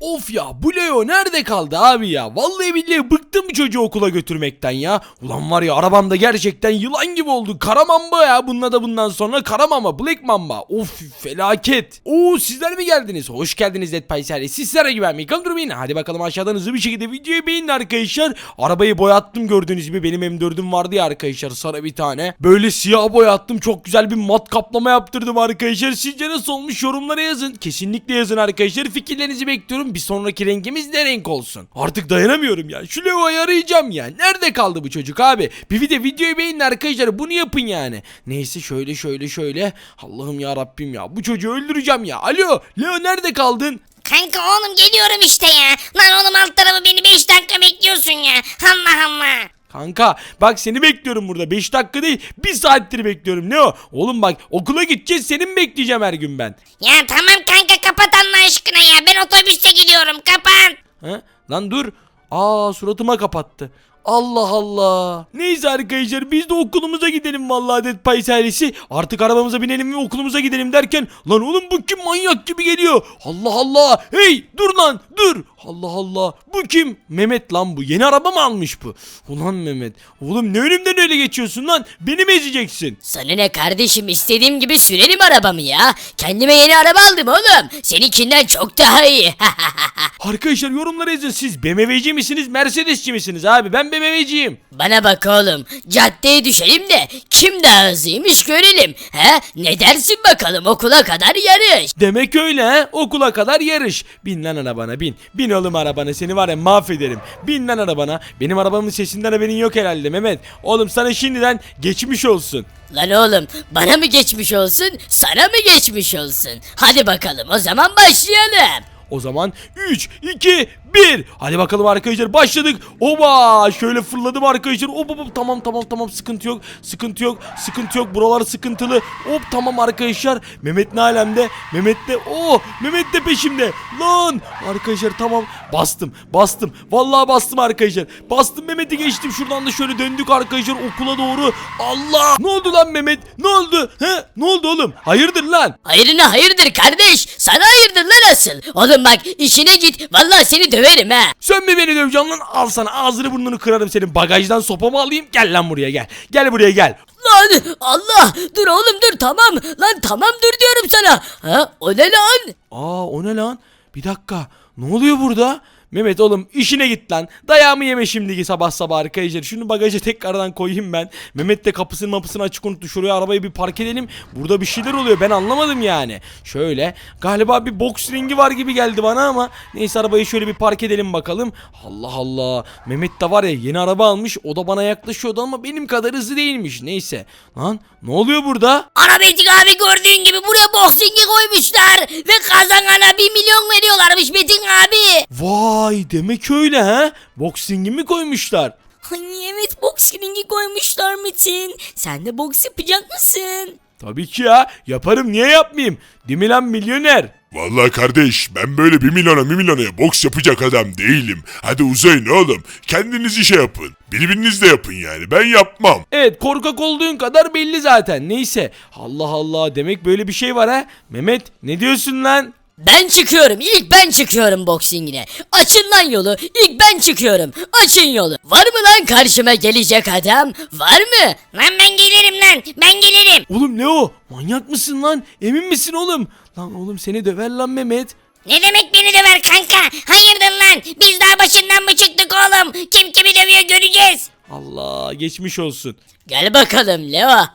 Of ya bu Leo nerede kaldı abi ya? Vallahi billahi bıktım çocuğu okula götürmekten ya. Ulan var ya arabamda gerçekten yılan gibi oldu. Kara mamba ya. Bununla da bundan sonra kara mamba, black mamba. Of felaket. Oo sizler mi geldiniz? Hoş geldiniz Dead serisi. Sizlere. Kalın durmayın. Hadi bakalım aşağıdan hızlı bir şekilde videoyu beğenin arkadaşlar. Arabayı boyattım gördüğünüz gibi. Benim M4'üm vardı ya arkadaşlar. Sarı bir tane. Böyle siyah boyattım. Çok güzel bir mat kaplama yaptırdım arkadaşlar. Sizce nasıl olmuş yorumlara yazın. Kesinlikle yazın arkadaşlar. Fikirlerinizi bekliyorum. Bir sonraki rengimiz ne renk olsun? Artık dayanamıyorum ya. Şu Leo'yu arayacağım ya. Nerede kaldı bu çocuk abi? Bir de videoyu beğenin arkadaşlar. Bunu yapın yani. Neyse şöyle şöyle şöyle. Allah'ım ya Rabbim ya. Bu çocuğu öldüreceğim ya. Alo Leo nerede kaldın? Kanka oğlum geliyorum işte ya. Lan oğlum alt tarafı beni 5 dakika bekliyorsun ya. Allah Allah. Kanka bak seni bekliyorum burada 5 dakika değil 1 saattir bekliyorum ne o? Oğlum bak okula gideceğiz seni mi bekleyeceğim her gün ben? Ya tamam kanka kapat Allah aşkına ya. Ben otobüste gidiyorum kapat. Ha? Lan dur. Aa suratıma kapattı. Allah Allah. Neyse arkadaşlar biz de okulumuza gidelim vallahi Dead Pie serisi. Artık arabamıza binelim ve okulumuza gidelim derken lan oğlum bu kim manyak gibi geliyor. Allah Allah. Hey dur lan dur. Allah Allah. Bu kim? Mehmet lan bu. Yeni araba mı almış bu? Ulan Mehmet. Oğlum ne önümden öyle geçiyorsun lan? Beni mi ezeceksin? Sana ne kardeşim istediğim gibi sürerim arabamı ya. Kendime yeni araba aldım oğlum. Seninkinden çok daha iyi. Arkadaşlar yorumlara yazın. Siz BMW'ci misiniz? Mercedes'ci misiniz abi? Ben BMW'ciyim. Bana bak oğlum. Caddeye düşelim de kim daha hızlıymış görelim. He? Ne dersin bakalım okula kadar yarış. Demek öyle he. Okula kadar yarış. Bin lan arabana bin. Bin oğlum arabana seni var ya mahvederim. Bin lan arabana. Benim arabamın sesinden haberin yok herhalde Mehmet. Oğlum sana şimdiden geçmiş olsun. Lan oğlum bana mı geçmiş olsun sana mı geçmiş olsun. Hadi bakalım o zaman başlayalım. O zaman 3, 2, 1. Hadi bakalım arkadaşlar başladık. Oba şöyle fırladım arkadaşlar. Hop hop tamam tamam tamam sıkıntı yok. Sıkıntı yok. Sıkıntı yok. Buralar sıkıntılı. Hop tamam arkadaşlar. Mehmet ne alemde? Mehmet de oh Mehmet de peşimde. Lan arkadaşlar tamam bastım. Bastım. Vallahi bastım arkadaşlar. Bastım Mehmet'i geçtim. Şuradan da şöyle döndük arkadaşlar okula doğru. Allah! Ne oldu lan Mehmet? Ne oldu? He? Ne oldu oğlum? Hayırdır lan? Hayırına hayırdır kardeş. Sana hayırdır lan asıl. Oğlum bak işine git. Vallahi seni döverim ha. Sen mi beni döveceksin lan? Al sana ağzını burnunu kırarım senin. Bagajdan sopamı alayım. Gel lan buraya gel. Gel buraya gel. Lan Allah dur oğlum dur tamam. Lan tamam dur diyorum sana. Ha o ne lan? Aa o ne lan? Bir dakika. Ne oluyor burada? Mehmet oğlum işine git lan. Dayağımı yeme şimdiki sabah sabah arkadaşlar. Şunu bagaja tekrardan koyayım ben. Mehmet de kapısını mapısını açık unuttu. Şuraya arabayı bir park edelim. Burada bir şeyler oluyor. Ben anlamadım yani. Şöyle. Galiba bir boks ringi var gibi geldi bana ama. Neyse arabayı şöyle bir park edelim bakalım. Allah Allah. Mehmet de var ya yeni araba almış. O da bana yaklaşıyordu ama benim kadar hızlı değilmiş. Neyse. Lan ne oluyor burada? Arabetik abi gördüğün gibi buraya boksingi koymuşlar. Ve kazanana 1 milyon veriyorlarmış Metin abi. Vay demek öyle ha? Boksing'i mi koymuşlar? Ay evet boks ringi koymuşlar Metin. Sen de boks yapacak mısın? Tabii ki ya. Yaparım niye yapmayayım? Değil mi lan milyoner? Vallahi kardeş ben böyle bir milyona bir milyona boks yapacak adam değilim. Hadi uzayın oğlum. Kendiniz işe yapın. Birbirinizle yapın yani. Ben yapmam. Evet korkak olduğun kadar belli zaten. Neyse. Allah Allah demek böyle bir şey var ha. Mehmet ne diyorsun lan? Ben çıkıyorum. İlk ben çıkıyorum boksingine. Açın lan yolu. İlk ben çıkıyorum. Açın yolu. Var mı lan karşıma gelecek adam? Var mı? Lan ben gelirim lan. Ben gelirim. Oğlum ne o? Manyak mısın lan? Emin misin oğlum? Lan oğlum seni döver lan Mehmet. Ne demek beni döver kanka? Hayırdır lan? Biz daha başından mı çıktık oğlum? Kim kimi dövüyor göreceğiz. Allah geçmiş olsun. Gel bakalım Leo.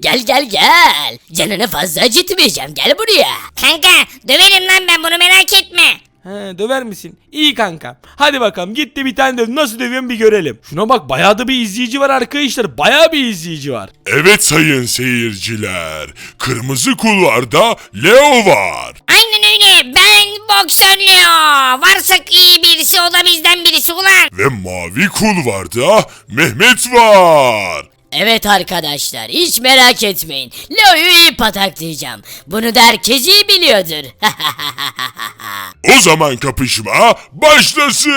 gel gel gel. Canını fazla acıtmayacağım. Gel buraya. Kanka döverim lan ben bunu merak etme. He döver misin? İyi kanka. Hadi bakalım gitti bir tane döv. Nasıl dövüyorsun bir görelim. Şuna bak bayağı da bir izleyici var arkadaşlar. Bayağı bir izleyici var. Evet sayın seyirciler. Kırmızı kulvarda Leo var. Aynen öyle. Ben boksör Leo. Varsa iyi birisi o da bizden birisi ulan. Ve mavi kulvarda Mehmet var. Evet arkadaşlar hiç merak etmeyin. Leo'yu iyi pataklayacağım. Bunu da herkes iyi biliyordur. O zaman kapışma başlasın.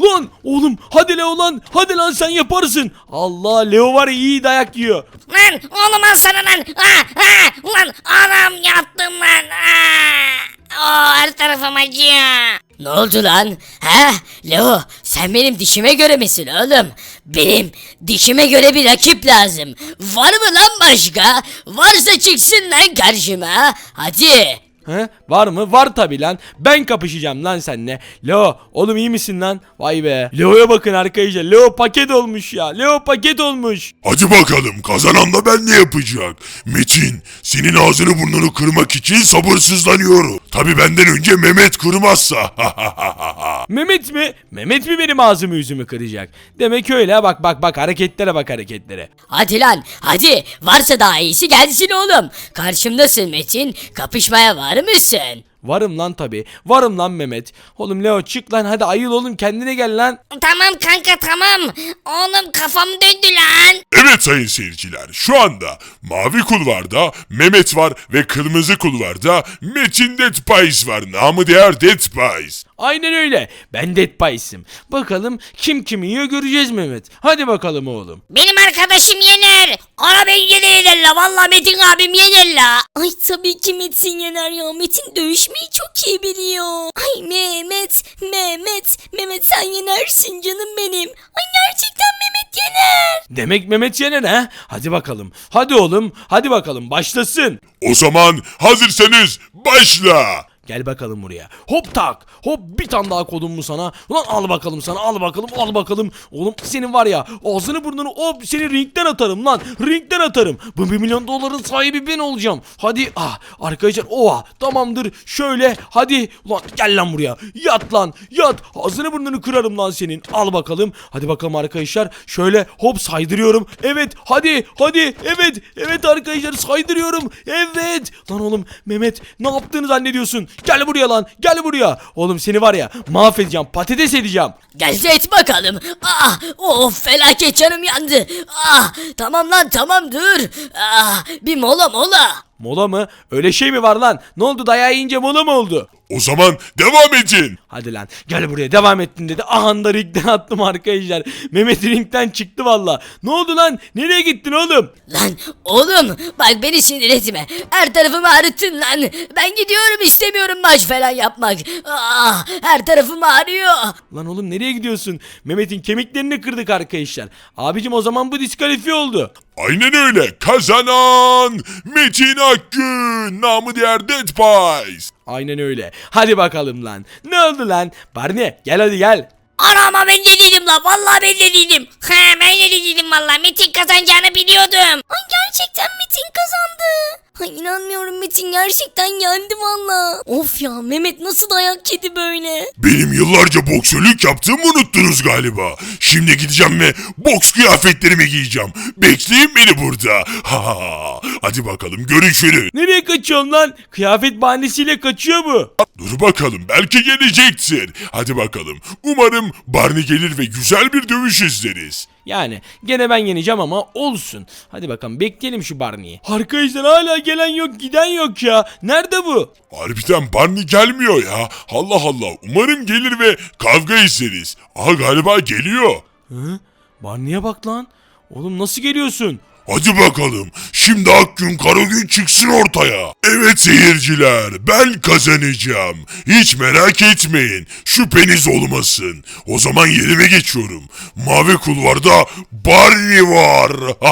Lan oğlum hadi Leo lan. Hadi lan sen yaparsın. Allah Leo var ya iyi dayak yiyor. Lan oğlum al sana lan. Aa, aa, ulan anam yattım lan. Aa. Aa, her tarafım acıyor. Ne oldu lan? He? Leo sen benim dişime göre misin oğlum? Benim dişime göre bir rakip lazım. Var mı lan başka? Varsa çıksın lan karşıma. Hadi. He? Var mı? Var tabi lan. Ben kapışacağım lan seninle. Leo oğlum iyi misin lan? Vay be. Leo'ya bakın arkadaşlar. Leo paket olmuş ya. Leo paket olmuş. Hadi bakalım kazanan da ben ne yapacak? Metin senin ağzını burnunu kırmak için sabırsızlanıyorum. Tabi benden önce Mehmet kırmazsa. Mehmet mi? Mehmet mi benim ağzımı yüzümü kıracak? Demek öyle. Bak bak bak hareketlere bak hareketlere. Hadi lan hadi varsa daha iyisi gelsin oğlum. Karşımdasın Metin kapışmaya var mısın? Varım lan tabi. Varım lan Mehmet. Oğlum Leo çık lan hadi ayıl oğlum kendine gel lan. Tamam kanka tamam. Oğlum kafam döndü lan. evet sayın seyirciler şu anda mavi kulvarda Mehmet var ve kırmızı kulvarda Metin Dead Pies var. Namı değer Dead Pies. Aynen öyle. Ben Dead Pies'im. Bakalım kim kimi yiyor göreceğiz Mehmet. Hadi bakalım oğlum. Benim arkadaşım yener. Ana ben yine yener la. Valla Metin abim yener la. Ay tabii ki Metin yener ya. Metin dövüşmeyi çok iyi biliyor. Ay Mehmet, Mehmet, Mehmet sen yenersin canım benim. Ay gerçekten Mehmet yener. Demek Mehmet yener ha? Hadi bakalım. Hadi oğlum. Hadi bakalım başlasın. O zaman hazırsanız başla. Gel bakalım buraya. Hop tak. Hop bir tane daha kodum mu sana? Ulan al bakalım sana. Al bakalım. Al bakalım. Oğlum senin var ya ağzını burnunu hop seni ringden atarım lan. Ringden atarım. Bu 1 milyon doların sahibi ben olacağım. Hadi ah arkadaşlar oha tamamdır. Şöyle hadi ulan gel lan buraya. Yat lan yat. Ağzını burnunu kırarım lan senin. Al bakalım. Hadi bakalım arkadaşlar. Şöyle hop saydırıyorum. Evet hadi hadi evet evet arkadaşlar saydırıyorum. Evet. Lan oğlum Mehmet ne yaptığını zannediyorsun? Gel buraya lan. Gel buraya. Oğlum seni var ya mahvedeceğim. Patates edeceğim. Gel et bakalım. Ah, of felaket canım yandı. Ah, tamam lan tamam dur. Ah, bir mola mola. Mola mı? Öyle şey mi var lan? Ne oldu dayağı yiyince mola mı oldu? O zaman devam edin. Hadi lan gel buraya devam ettin dedi. Aha da ringden attım arkadaşlar. Mehmet ringden çıktı valla. Ne oldu lan? Nereye gittin oğlum? Lan oğlum bak beni sinir etme. Her tarafımı ağrıttın lan. Ben gidiyorum istemiyorum maç falan yapmak. Ah, her tarafım ağrıyor. Lan oğlum nereye gidiyorsun? Mehmet'in kemiklerini kırdık arkadaşlar. Abicim o zaman bu diskalifiye oldu. Aynen öyle. Kazanan Metin Akgün. Namı diğer Dead Pies. Aynen öyle. Hadi bakalım lan. Ne oldu lan? Barney gel hadi gel. Ana ben de dedim la. Valla ben de dedim. He ben de dedim valla. Metin kazanacağını biliyordum. Ay gerçekten Metin kazandı. Ay inanmıyorum Metin gerçekten yendi valla. Of ya Mehmet nasıl dayak yedi böyle. Benim yıllarca boksörlük yaptığımı unuttunuz galiba. Şimdi gideceğim ve boks kıyafetlerimi giyeceğim. Bekleyin beni burada. Ha ha ha. Hadi bakalım görüşürüz. Nereye kaçıyorsun lan? Kıyafet bahanesiyle kaçıyor bu. Dur bakalım belki gelecektir. Hadi bakalım. Umarım Barney gelir ve güzel bir dövüş izleriz. Yani gene ben yeneceğim ama olsun. Hadi bakalım bekleyelim şu Barney'i. Arkadaşlar hala gelen yok giden yok ya. Nerede bu? Harbiden Barney gelmiyor ya. Allah Allah. Umarım gelir ve kavga izleriz. Aha galiba geliyor. Hı? Barney'e bak lan. Oğlum nasıl geliyorsun? Hadi bakalım. Şimdi Akgün Karagün çıksın ortaya. Evet seyirciler ben kazanacağım. Hiç merak etmeyin. Şüpheniz olmasın. O zaman yerime geçiyorum. Mavi kulvarda Barney var.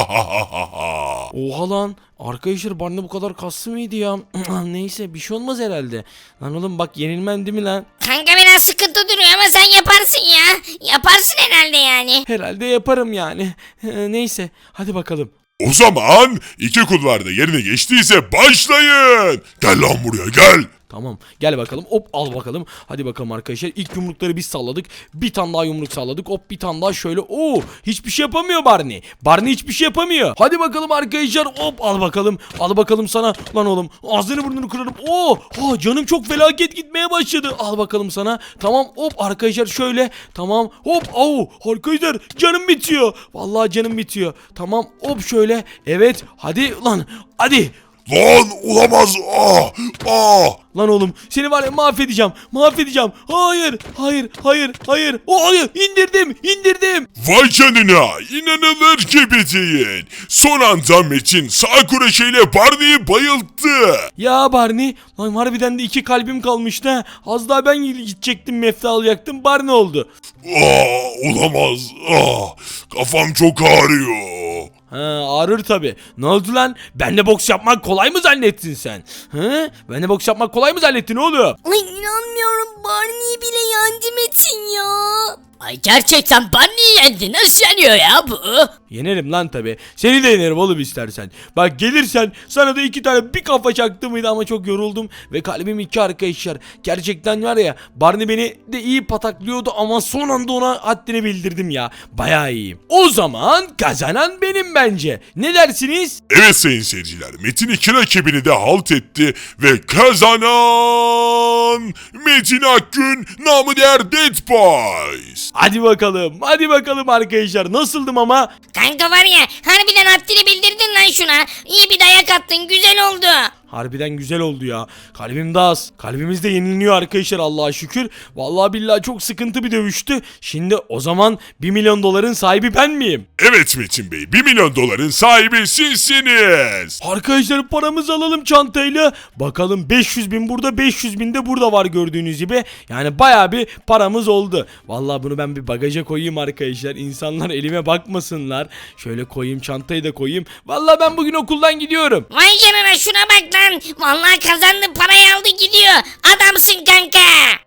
Oha lan. Arkadaşlar Barney bu kadar kaslı mıydı ya? Neyse bir şey olmaz herhalde. Lan oğlum bak yenilmen değil mi lan? Kanka biraz sıkıntı duruyor ama sen yaparsın ya. Yaparsın herhalde yani. Herhalde yaparım yani. Neyse hadi bakalım. o zaman iki kulvarda yerine geçtiyse başlayın. Gel lan buraya gel. Tamam gel bakalım hop al bakalım. Hadi bakalım arkadaşlar ilk yumrukları biz salladık. Bir tane daha yumruk salladık hop bir tane daha şöyle. Oo hiçbir şey yapamıyor Barney. Barney hiçbir şey yapamıyor. Hadi bakalım arkadaşlar hop al bakalım. Al bakalım sana. Lan oğlum ağzını burnunu kırarım. Oo ha, canım çok felaket gitmeye başladı. Al bakalım sana. Tamam hop arkadaşlar şöyle. Tamam hop au arkadaşlar canım bitiyor. Vallahi canım bitiyor. Tamam hop şöyle. Evet hadi lan hadi. Lan olamaz. Ah ah. Lan oğlum seni var ya mahvedeceğim. Mahvedeceğim. Hayır. Hayır. Hayır. Hayır. O hayır. indirdim. indirdim. Vay canına inanılır gibi değil. Son anda Metin sağ kureşeyle Barney'i bayılttı. Ya Barney. Lan harbiden de iki kalbim kalmıştı. ha. Az daha ben gidecektim mefta alacaktım. Barney oldu. Ah olamaz. Ah kafam çok ağrıyor. Ha ağrır tabi. Ne oldu lan? Benle boks yapmak kolay mı zannettin sen? He? Benle boks yapmak kolay mı zannettin oğlum? Ay inanmıyorum Barney bile yendi Metin ya. Ay gerçekten Barney'i yendi. Nasıl yeniyor ya bu? Yenerim lan tabi. Seni de yenerim oğlum istersen. Bak gelirsen sana da iki tane bir kafa çaktı mıydı ama çok yoruldum. Ve kalbim iki arkadaşlar. Gerçekten var ya Barney beni de iyi pataklıyordu ama son anda ona haddini bildirdim ya. Bayağı iyiyim. O zaman kazanan benim bence. Ne dersiniz? Evet sayın seyirciler Metin iki rakibini de halt etti ve kazanan Metin Akgün namı diğer Dead Boys. Hadi bakalım. Hadi bakalım arkadaşlar. Nasıldım ama? Kanka var ya harbiden haddini bildirdin lan şuna. İyi bir dayak attın güzel oldu. Harbiden güzel oldu ya. Kalbim de az. Kalbimiz de yenileniyor arkadaşlar Allah'a şükür. Vallahi billahi çok sıkıntı bir dövüştü. Şimdi o zaman 1 milyon doların sahibi ben miyim? Evet Metin Bey 1 milyon doların sahibi sizsiniz. Arkadaşlar paramızı alalım çantayla. Bakalım 500 bin burada 500 bin de burada var gördüğünüz gibi. Yani baya bir paramız oldu. Vallahi bunu ben bir bagaja koyayım arkadaşlar. İnsanlar elime bakmasınlar. Şöyle koyayım çantayı da koyayım. Vallahi ben bugün okuldan gidiyorum. Vay canına şuna bak lan. Vallahi kazandı parayı aldı gidiyor. Adamsın kanka.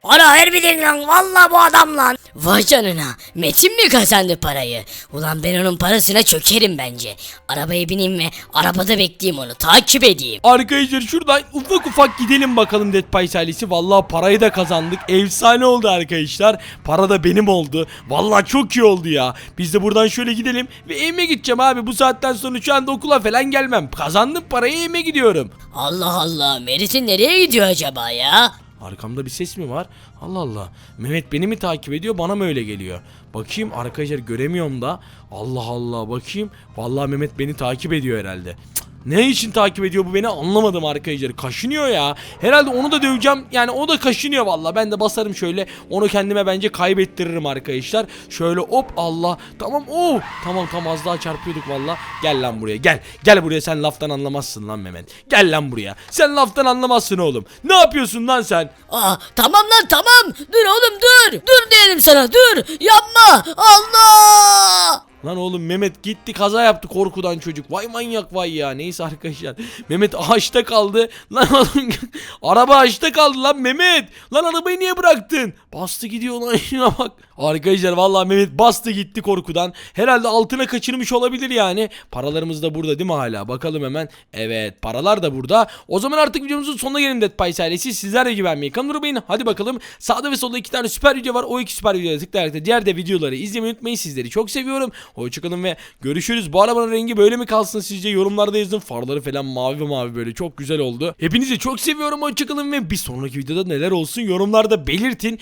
Ana harbiden lan valla bu adam lan. Vay canına Metin mi kazandı parayı? Ulan ben onun parasına çökerim bence. Arabaya bineyim ve arabada bekleyeyim onu takip edeyim. Arkadaşlar şuradan ufak ufak gidelim bakalım Dead Pies ailesi. Vallahi parayı da kazandık. Efsane oldu arkadaşlar. Para da benim oldu. Vallahi çok iyi oldu ya. Biz de buradan şöyle gidelim ve evime gideceğim abi. Bu saatten sonra şu anda okula falan gelmem. Kazandım parayı evime gidiyorum. Allah Allah Merit'in nereye gidiyor acaba ya? Arkamda bir ses mi var? Allah Allah. Mehmet beni mi takip ediyor bana mı öyle geliyor? Bakayım arkadaşlar göremiyorum da. Allah Allah bakayım. Vallahi Mehmet beni takip ediyor herhalde. Cık, Ne için takip ediyor bu beni anlamadım arkadaşlar. Kaşınıyor ya. Herhalde onu da döveceğim. Yani o da kaşınıyor vallahi. Ben de basarım şöyle. Onu kendime bence kaybettiririm arkadaşlar. Şöyle hop Allah. Tamam oh. Tamam tamam az daha çarpıyorduk vallahi. Gel lan buraya gel. Gel buraya sen laftan anlamazsın lan Mehmet. Gel lan buraya. Sen laftan anlamazsın oğlum. Ne yapıyorsun lan sen? Aa, tamam lan tamam. Dur oğlum dur. Dur diyelim sana dur. Yapma. Allah. Lan oğlum Mehmet gitti kaza yaptı korkudan çocuk. Vay manyak vay ya. Neyse arkadaşlar. Mehmet ağaçta kaldı. Lan oğlum araba ağaçta kaldı lan Mehmet. Lan arabayı niye bıraktın? Bastı gidiyor lan şuna bak. Arkadaşlar vallahi Mehmet bastı gitti korkudan. Herhalde altına kaçırmış olabilir yani. Paralarımız da burada değil mi hala? Bakalım hemen. Evet paralar da burada. O zaman artık videomuzun sonuna gelelim Dead Pies ailesi. Sizler de güvenmeyi kanalı unutmayın. Hadi bakalım. Sağda ve solda iki tane süper video var. O iki süper videoya tıklayarak da diğer de videoları izlemeyi unutmayın. Sizleri çok seviyorum. Hoşçakalın ve görüşürüz. Bu arabanın rengi böyle mi kalsın sizce? Yorumlarda yazın. Farları falan mavi mavi böyle çok güzel oldu. Hepinizi çok seviyorum. Hoşçakalın ve bir sonraki videoda neler olsun yorumlarda belirtin.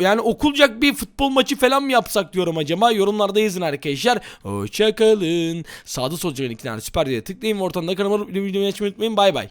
Yani okulacak bir futbol maçı falan mı yapsak diyorum acaba. Yorumlarda yazın arkadaşlar. Hoşçakalın. Sağda solda iki tane süper videoya tıklayın ortamda kanalıma videoyu açmayı unutmayın. Bay bay.